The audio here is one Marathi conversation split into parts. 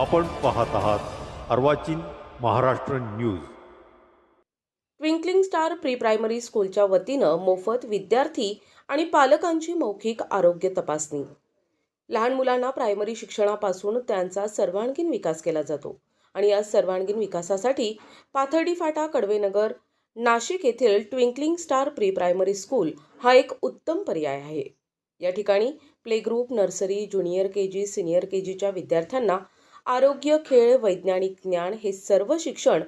आपण पाहत आहात Arvachin Maharashtra news. Twinkling star pre primary स्कूलच्या वतीनं मोफत विद्यार्थी आणि पालकांची मौखिक आरोग्य तपासणी. लहान मुलांना प्रायमरी शिक्षणापासून त्यांचा सर्वांगीण विकास केला जातो आणि या सर्वांगीण विकासासाठी पाथर्डी फाटा कडवेनगर नाशिक येथील twinkling star pre primary school हा एक उत्तम पर्याय आहे. या ठिकाणी play group nursery junior K G senior K जीच्या विद्यार्थ्यांना आरोग्य खेळ वैज्ञानिक ज्ञान हे सर्व शिक्षण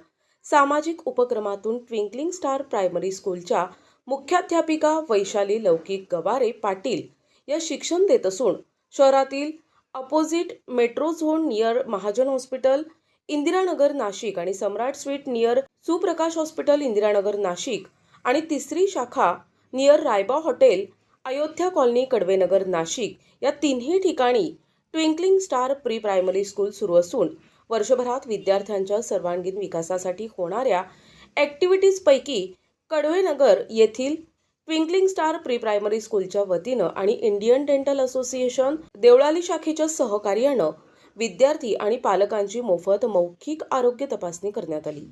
सामाजिक उपक्रमातून ट्विंकलिंग स्टार प्रायमरी स्कूलच्या मुख्याध्यापिका वैशाली लौकिक गवारे पाटील या शिक्षण देत असून शहरातील opposite metro zone near Mahajan hospital Indiranagar Nashik आणि Samrat sweet near Suprakash hospital Indiranagar Nashik आणि तिसरी शाखा near Raiba hotel Ayodhya colony Kadwenagar Nashik या तिन्ही ठिकाणी twinkling star pre primary school सुरू असून वर्षभरात विद्यार्थ्यांच्या सर्वांगीण विकासासाठी होणाऱ्या ॲक्टिव्हिटीजपैकी कडवेनगर येथील ट्विंकलिंग स्टार प्री प्रायमरी स्कूलच्या वतीनं आणि इंडियन डेंटल असोसिएशन देवळाली शाखेच्या सहकार्यानं विद्यार्थी आणि पालकांची मोफत मौखिक आरोग्य तपासणी करण्यात आली.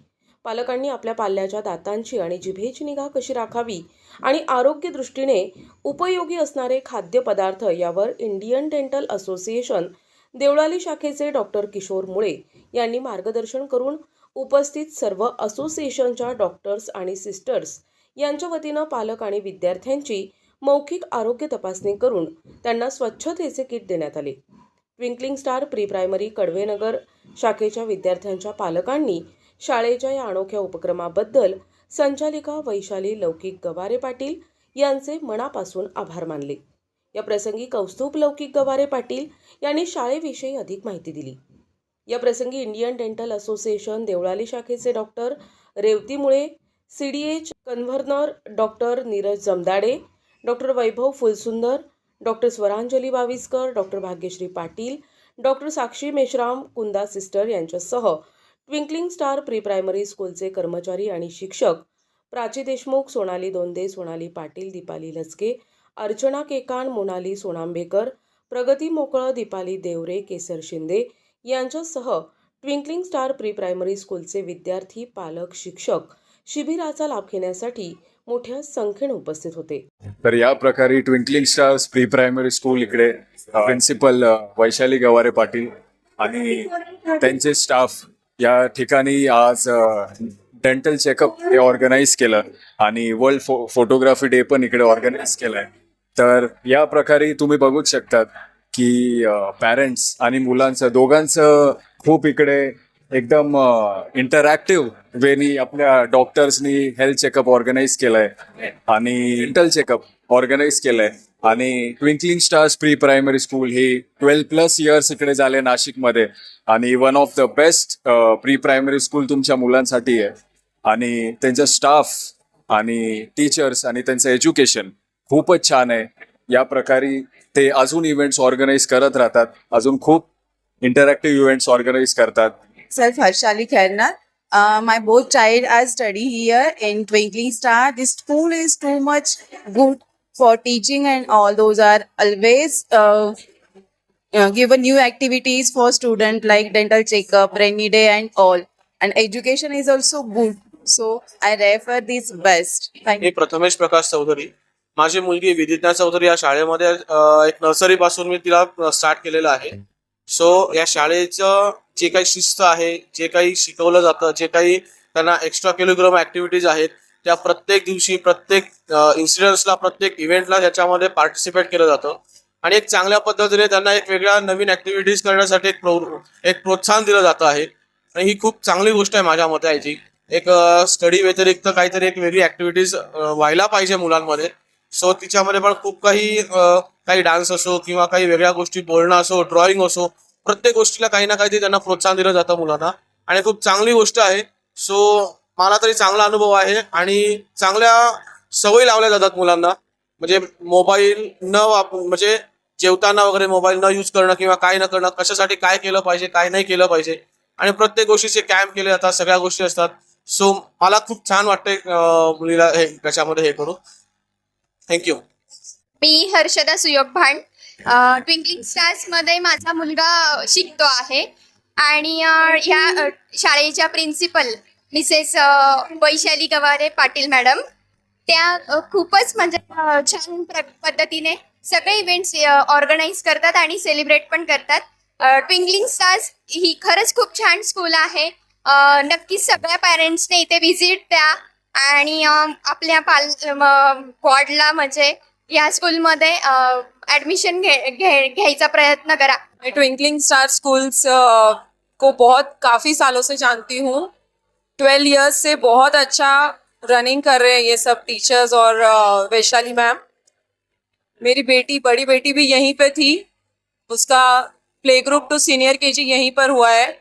पालकांनी आपल्या पाल्याच्या दातांची आणि जिभेची निगा कशी राखावी आणि आरोग्य दृष्टीने उपयोगी असणारे खाद्यपदार्थ यावर इंडियन डेंटल असोसिएशन देवळाली शाखेचे डॉक्टर किशोर मुळे यांनी मार्गदर्शन करून उपस्थित सर्व असोसिएशनच्या डॉक्टर्स आणि सिस्टर्स यांच्या वतीनं पालक आणि विद्यार्थ्यांची मौखिक आरोग्य तपासणी करून त्यांना स्वच्छतेचे किट देण्यात आले. Twinkling star pre primary Kadwenagar शाखेच्या विद्यार्थ्यांच्या पालकांनी शाळेच्या या अनोख्या उपक्रमाबद्दल संचालिका वैशाली लौकिक गवारे पाटील यांचे मनापासून आभार मानले. या प्रसंगी कौस्तुभ लौकिक गवारे पाटील यांनी शाळेविषयी अधिक माहिती दिली. या प्रसंगी इंडियन डेंटल असोसिएशन देवळाली शाखेचे doctor Revati Mule C D H convener doctor Neeraj Jamdade doctor Vaibhav Phulsundar doctor Swaranjali Baviskar doctor Bhagyashree Patil doctor Sakshi Meshram Kunda sister यांच्यासह ट्विंकलिंग स्टार प्री प्रायमरी स्कूलचे कर्मचारी आणि शिक्षक प्राची देशमुख सोनाली दोंदे सोनाली पाटील दीपाली लचके अर्चना केकाण मोनाली सोनांबेकर प्रगती मोकळ दीपाली देवरे केसर शिंदे यांच्यासह ट्विंकलिंग स्टार प्री प्रायमरी स्कूलचे विद्यार्थी पालक शिक्षक शिबिराचा लाभ घेण्यासाठी मोठ्या संख्येने उपस्थित होते. तर या प्रकारे twinkling stars pre primary school इकडे प्रिन्सिपल वैशाली गवारे पाटील आणि त्यांचे स्टाफ या ठिकाणी आज डेंटल चेकअप हे ऑर्गनाईज केलं आणि वर्ल्ड फो फोटोग्राफी डे पण इकडे ऑर्गनाईज केलाय. तर या प्रकारे तुम्ही बघूच शकतात की पॅरेंट्स आणि मुलांचं दोघांचं खूप इकडे एकदम इंटरॅक्टिव्ह वेनी आपल्या डॉक्टर्सनी हेल्थ चेकअप ऑर्गनाईज केलंय आणि डेंटल चेकअप ऑर्गनाईज केलंय. आणि twinkling stars pre primary school ही ट्वेल्व प्लस इयर्स इकडे झाले नाशिकमध्ये आणि one of the best pre primary school तुमच्या मुलांसाठी आहे आणि त्यांचा स्टाफ आणि टीचर्स आणि त्यांचं एज्युकेशन खूपच छान आहे या प्रकारे ते अजून इव्हेंट्स ऑर्गनाईज करत राहतात अजून खूप इंटरॅक्टिव्ह इव्हेंट्स ऑर्गनाईज करतात self Harshali Khairnar. Uh, my both child are study here in Twinkling Star. School school is too much good for teaching and all those are always uh, uh, given new activities for student like dental checkup, rainy day and all. And education is also good. So I refer this best. Thank मी प्रथमेश प्रकाश चौधरी माझी मुलगी विदिता चौधरी या शाळेमध्ये अ, एक नर्सरी पासून मी तिला स्टार्ट केलेलं आहे सो या शाळेचं जे काही शिस्त आहे जे काही शिकवलं जातं जे काही त्यांना एक्स्ट्रा कॅलिग्युलम ऍक्टिव्हिटीज आहेत त्या प्रत्येक दिवशी प्रत्येक इन्सिडन्सला प्रत्येक इव्हेंटला त्याच्यामध्ये पार्टिसिपेट केलं जातं. आणि एक चांगल्या पद्धतीने त्यांना एक वेगळ्या नवीन ऍक्टिव्हिटीज करण्यासाठी एक प्रो एक प्रोत्साहन दिलं जातं आहे. आणि ही खूप चांगली गोष्ट आहे माझ्या मते याची. एक स्टडी व्यतिरिक्त काहीतरी एक वेगळी ऍक्टिव्हिटीज व्हायला पाहिजे मुलांमध्ये. सो तिच्यामध्ये पण खूप काही काही डान्स असो किंवा काही वेगळ्या गोष्टी बोलणं असो ड्रॉइंग असो प्रत्येक गोष्टीला काही ना काहीतरी त्यांना प्रोत्साहन दिलं जातं मुलांना. आणि खूप चांगली गोष्ट आहे. सो मला तरी चांगला अनुभव आहे आणि चांगल्या सवयी लावल्या जातात मुलांना. म्हणजे मोबाईल न वाप म्हणजे जेवताना वगैरे मोबाईल न यूज करणं किंवा काय न करणं कशासाठी काय केलं पाहिजे काय नाही केलं पाहिजे. आणि प्रत्येक गोष्टीचे कॅम्प केले जातात सगळ्या गोष्टी असतात. सो मला खूप छान वाटते मुलीला हे त्याच्यामध्ये हे करू थँक्यू मी हर्षदा सुयोग भांड. ट्विंकलिंग स्टार्समध्ये माझा मुलगा शिकतो आहे. आणि या शाळेच्या principal missus uh, Vaishali Gaware Patil madam त्या uh, खूपच म्हणजे uh, छान पद्धतीने सगळे इव्हेंट्स ऑर्गनाईज करतात आणि सेलिब्रेट पण करतात. ट्विंगलिंग स्टार्स ही खरंच खूप छान स्कूल आहे. नक्कीच सगळ्या पॅरेंट्सने इथे व्हिजिट द्या आणि um, आपल्या पाल वॉर्डला म्हणजे या स्कूलमध्ये ॲडमिशन घे घ्यायचा प्रयत्न करा. ट्विंकलिंग स्टार स्कूल्स को बहुत काफ़ी सालों से जानती हूँ। ट्वेल्व ईयर्स से बहुत अच्छा रनिंग कर रहे हैं ये सब टीचर्स और वैशाली मैम मेरी बेटी बड़ी बेटी भी यहीं पे थी। उसका play group to senior K G यहीं पर हुआ है।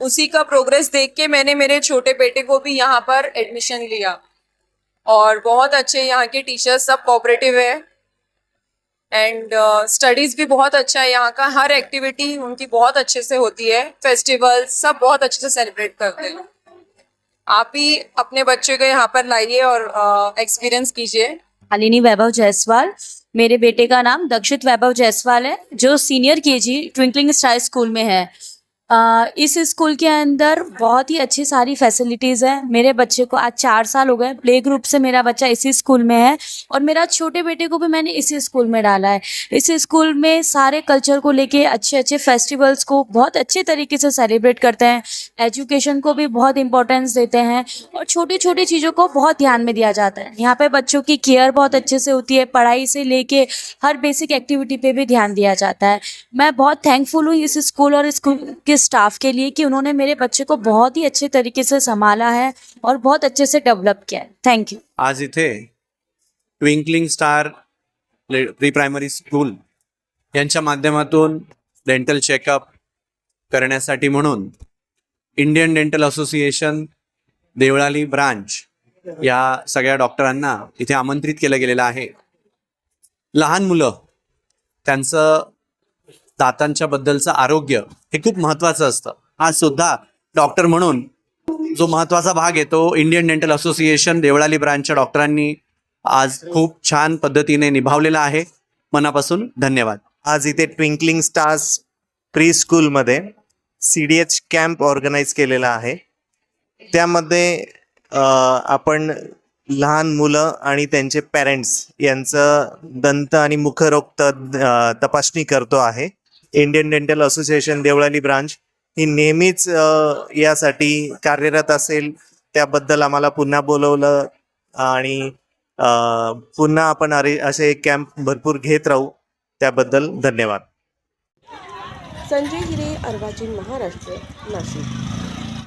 उसी का प्रोग्रेस देख के मैंने मेरे छोटे बेटे को भी यहाँ पर एडमिशन लिया। और बहुत अच्छे यहाँ के टीचर्स सब कोऑपरेटिव है। एंड स्टडीज़ uh, भी बहुत अच्छा है यहाँ का। हर एक्टिविटी उनकी बहुत अच्छे से होती है। फेस्टिवल सब बहुत अच्छे से सेलिब्रेट करते हैं। आप ही अपने बच्चे को यहाँ पर लाइए और एक्सपीरियंस कीजिए। अलिनी वैभव जायसवाल, मेरे बेटे का नाम दक्षित वैभव जायसवाल है, जो senior K G twinkling star school में है। इस स्कूल के अंदर बहुत ही अच्छी सारी फैसिलिटीज़ हैं। मेरे बच्चे को आज चार साल हो गए प्ले ग्रुप से मेरा बच्चा इसी स्कूल में है और मेरा छोटे बेटे को भी मैंने इसी स्कूल में डाला है। इस स्कूल में सारे कल्चर को लेके अच्छे अच्छे फेस्टिवल्स को बहुत अच्छे तरीके से सेलिब्रेट करते हैं। एजुकेशन को भी बहुत इंपॉर्टेंस देते हैं और छोटी छोटी चीज़ों को बहुत ध्यान में दिया जाता है। यहाँ पर बच्चों की केयर बहुत अच्छे से होती है, पढ़ाई से लेके हर बेसिक एक्टिविटी पे भी ध्यान दिया जाता है। मैं बहुत थैंकफुल हूँ इस स्कूल और स्कूल के स्टाफ के लिए कि उन्होंने मेरे बच्चे को बहुत ही अच्छे तरीके से संभाला है और बहुत अच्छे से डेवलप किया है। थैंक यू आज इथे twinkling star pre primary school यांच्या माध्यमातून डेंटल चेकअप करण्यासाठी म्हणून Indian dental association Deolali branch या सगळ्या डॉक्टरांना इथे आमंत्रित केलं गेलेलं आहे. लहान मुलं त्यांचं दातांच्या बद्दलचं आरोग्य हे खूप महत्वाचं असतं. आज सुद्धा डॉक्टर म्हणून जो महत्त्वाचा भाग आहे तो इंडियन डेंटल असोसिएशन देवळाली ब्रांचच्या डॉक्टरांनी आज खूप छान पद्धतीने निभावलेला आहे. मनापासून धन्यवाद. आज इथे ट्विंकलिंग स्टार्स प्री स्कूलमध्ये C D H camp organise केलेला आहे. त्यामध्ये आपण लहान मुलं आणि त्यांचे पॅरेंट्स यांचं दंत आणि मुखरोग तपासणी करतो आहे. Indian dental association Deolali branch ही नेहमीच यासाठी कार्यरत असेल. त्याबद्दल आम्हाला पुन्हा बोलवलं आणि पुन्हा आपण अरे असे कॅम्प भरपूर घेत राहू. त्याबद्दल धन्यवाद. संजय हिरे अर्वाचीन महाराष्ट्र नाशिक.